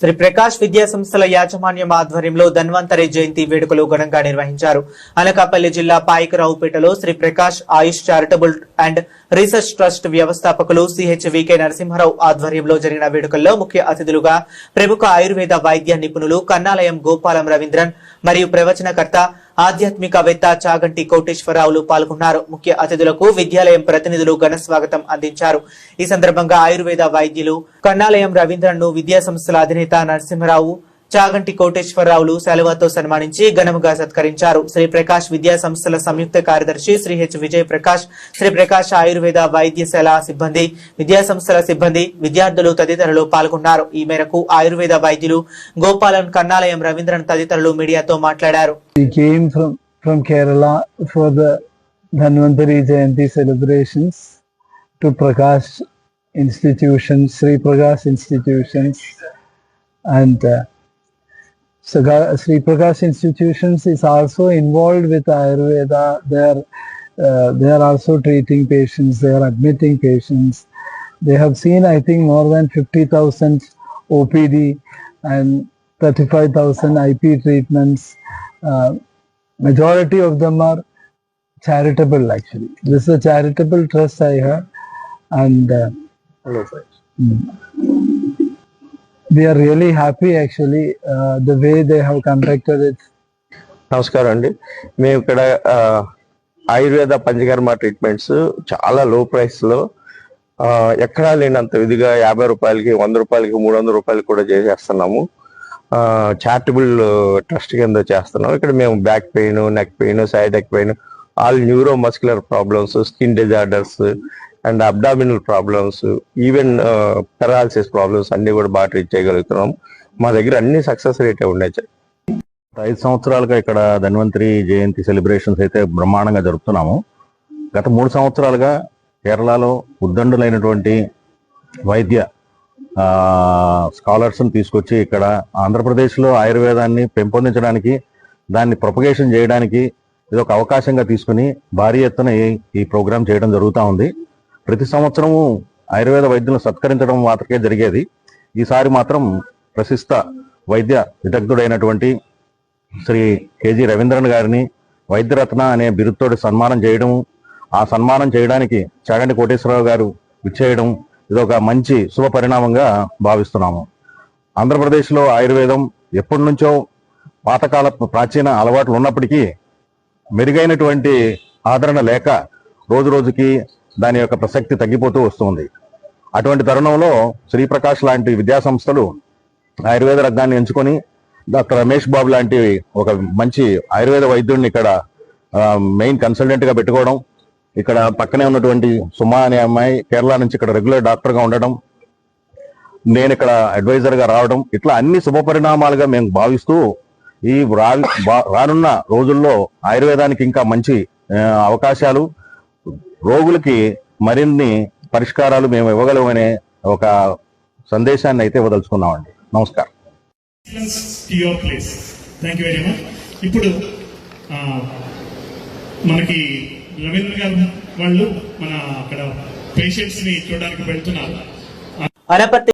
శ్రీ ప్రకాష్ విద్యా సంస్థల యాజమాన్యం ఆధ్వర్యంలో ధన్వంతరి జయంతి వేడుకలు ఘనంగా నిర్వహించారు. అనకాపల్లి జిల్లా పాయకరావుపేటలో Sri Prakash Ayush charitable and research trust వ్యవస్థాపకులు సిహెచ్ వికే నరసింహారావు ఆధ్వర్యంలో జరిగిన వేడుకల్లో ముఖ్య అతిథులుగా ప్రముఖ ఆయుర్వేద వైద్య నిపుణులు కన్నాలయం గోపాలం రవీంద్రన్ మరియు ప్రవచనకర్త ఆధ్యాత్మికవేత్త చాగంటి కోటేశ్వరరావులు పాల్గొన్నారు. ముఖ్య అతిథులకు విద్యాలయం ప్రతినిధులు ఘన స్వాగతం అందించారు. ఈ సందర్భంగా ఆయుర్వేద వైద్యులు కన్నాలయం రవీంద్రన్ను విద్యా సంస్థల అధినేత నరసింహరావు చాగంటి కోటేశ్వరరావులు సెలవుతో సన్మానించి ఘనముగా సత్కరించారు. శ్రీ ప్రకాష్ విద్యా సంస్థల సంయుక్త కార్యదర్శి శ్రీ హెచ్ విజయ్ ప్రకాష్ శ్రీ ప్రకాష్ ఆయుర్వేద వైద్యశాల సిబ్బంది విద్యా సంస్థల సిబ్బంది విద్యార్థులు తదితరులు పాల్గొన్నారు. ఈ మేరకు ఆయుర్వేద వైద్యులు గోపాలన్ కన్నాలయం రవీంద్రన్ తదితరులు మీడియాతో మాట్లాడారు. We came from, from Kerala for the Dhanvantari Jayanti celebrations to Prakash institutions, Sri Prakash institutions, and uh, Sri Prakash institutions is also involved with Ayurveda. They are uh, they are also treating patients. They are admitting patients. They have seen, I think, more than fifty thousand OPD and thirty-five thousand IP treatments. Uh, majority of them are charitable actually this is a charitable trust i have and uh, mm, we are really happy actually uh, the way they have conducted it. నమస్కారం అండి. మేము ఇక్కడ Ayurveda panchakarma treatments చాలా లో ప్రైస్లో ఎక్కడా లేనంత విధిగా యాభై రూపాయలకి వంద రూపాయలకి మూడు వందల రూపాయలకి కూడా చేసేస్తున్నాము చారిటబుల్ ట్రస్ట్ కింద చేస్తున్నాం ఇక్కడ మేము back pain neck pain side neck pain all neuromuscular problems skin disorders and abdominal problems even paralysis problems అన్ని కూడా బాగా ట్రీట్ చేయగలుగుతున్నాం. మా దగ్గర అన్ని సక్సెస్ రేటే ఉన్నాయి ఐదు సంవత్సరాలుగా ఇక్కడ ధన్వంతరి జయంతి సెలబ్రేషన్స్ అయితే బ్రహ్మాండంగా జరుపుతున్నాము. గత మూడు సంవత్సరాలుగా కేరళలో ఉద్దండులైనటువంటి వైద్య స్కాలర్స్ని తీసుకొచ్చి ఇక్కడ ఆంధ్రప్రదేశ్లో ఆయుర్వేదాన్ని పెంపొందించడానికి దాన్ని ప్రొపగేషన్ చేయడానికి ఇది ఒక అవకాశంగా తీసుకుని భారీ ఎత్తున ఈ ఈ ప్రోగ్రాం చేయడం జరుగుతూ ఉంది. ప్రతి సంవత్సరము ఆయుర్వేద వైద్యులను సత్కరించడం మాత్రమే జరిగేది. ఈసారి మాత్రం ప్రసిద్ధ వైద్య విదగ్ధుడైనటువంటి శ్రీ కేజీ రవీంద్రన్ గారిని వైద్యరత్న అనే బిరుదుతోటి సన్మానం చేయడం ఆ సన్మానం చేయడానికి చాగంటి కోటేశ్వరరావు గారు విచ్చేయడం ఇదొక మంచి శుభ పరిణామంగా భావిస్తున్నాము. ఆంధ్రప్రదేశ్లో ఆయుర్వేదం ఎప్పటి నుంచో పాతకాల ప్రాచీన అలవాట్లు ఉన్నప్పటికీ మెరుగైనటువంటి ఆదరణ లేక రోజు రోజుకి దాని యొక్క ప్రసక్తి తగ్గిపోతూ వస్తుంది. అటువంటి తరుణంలో శ్రీప్రకాష్ లాంటి విద్యా సంస్థలు ఆయుర్వేద రంగాన్ని ఎంచుకొని డాక్టర్ రమేష్ బాబు లాంటి ఒక మంచి ఆయుర్వేద వైద్యుడిని ఇక్కడ మెయిన్ కన్సల్టెంట్గా పెట్టుకోవడం ఇక్కడ పక్కనే ఉన్నటువంటి సుమా అనే అమ్మాయి కేరళ నుంచి ఇక్కడ రెగ్యులర్ డాక్టర్గా ఉండడం నేను ఇక్కడ అడ్వైజర్గా రావడం ఇట్లా అన్ని శుభ పరిణామాలుగా మేము భావిస్తూ ఈ రా రానున్న రోజుల్లో ఆయుర్వేదానికి ఇంకా మంచి అవకాశాలు రోగులకి మరిన్ని పరిష్కారాలు మేము ఇవ్వగలమనే ఒక సందేశాన్ని అయితే ఇవ్వదలుచుకున్నామండి. నమస్కారం. ఇప్పుడు మనకి రవీంద్ర గారు వాళ్ళు మన అక్కడ పేషెంట్స్ని చూడడానికి వెళ్తున్నారు. అనపర్తి